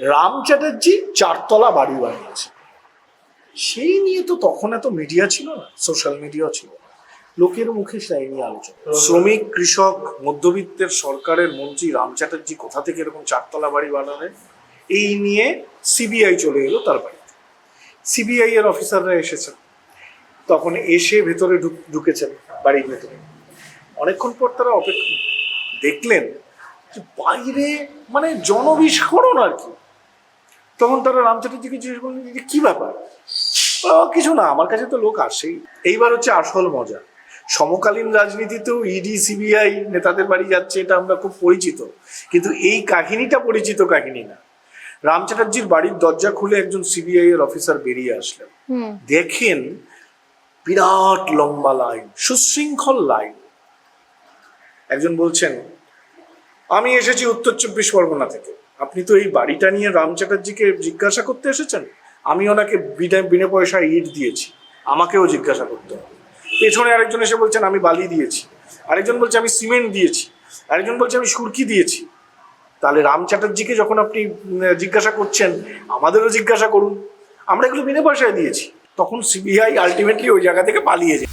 রাম চ্যাটার্জি চারতলা বাড়ি বানিয়েছে। সেই নিয়ে তো তখন এত মিডিয়া ছিল না সোশ্যাল মিডিয়া ছিল। লোকের মুখে সেই নিয়ে আলোচনা। শ্রমিক, কৃষক, মধ্যবিত্তের সরকারের মন্ত্রী রাম চ্যাটার্জি কোথা থেকে এরকম চারতলা বাড়ি বানালেন এই নিয়ে সিবিআই চলে এলো তার বাড়িতে। সিবিআই এর অফিসাররা এসেছেন। তখন এসে ভেতরে ঢুক- ঢুকেছেন বাড়ির ভেতরে। অনেকক্ষণ পর তারা অপেক্ষা দেখলেন যে বাইরে মানে জনবিস্ফোরণ আর কি। তখন তারা রাম চ্যাটার্জিকে জিজ্ঞেস করলেন যে কি ব্যাপার? "ও, কিছু না আমার কাছে তো লোক আসেই। এইবার হচ্ছে আসল মজা। সমকালীন রাজনীতিতেও ইডি সিবিআই নেতাদের বাড়ি যাচ্ছে এটা আমরা খুব পরিচিত। কিন্তু এই কাহিনীটা পরিচিত কাহিনী না। রাম চ্যাটার্জির বাড়ির দরজা খুলে একজন সিবিআই এর অফিসার বেরিয়ে আসলেন। দেখেন বিরাট লম্বা লাইন সুশৃঙ্খল লাইন। একজন বলছেন আমি এসেছি উত্তর চব্বিশ পরগনা থেকে। আপনি তো এই বাড়িটা নিয়ে রাম চ্যাটার্জিকে জিজ্ঞাসা করতে এসেছেন? আমি ওনাকে বিনা বিনা পয়সায় ইট দিয়েছি। আমাকেও জিজ্ঞাসা করতে হবে। পেছনে আরেকজন এসে বলছেন, আমি বালি দিয়েছি। আরেকজন বলছে, আমি সিমেন্ট দিয়েছি। আরেকজন বলছে, আমি সুরকি দিয়েছি। তাহলে রাম চ্যাটার্জিকে যখন আপনি জিজ্ঞাসা করছেন, আমাদেরও জিজ্ঞাসা করুন। আমরা এগুলো বিনা পয়সায় দিয়েছি। তখন সিবিআই আলটিমেটলি ওই জায়গা থেকে পালিয়ে যায়।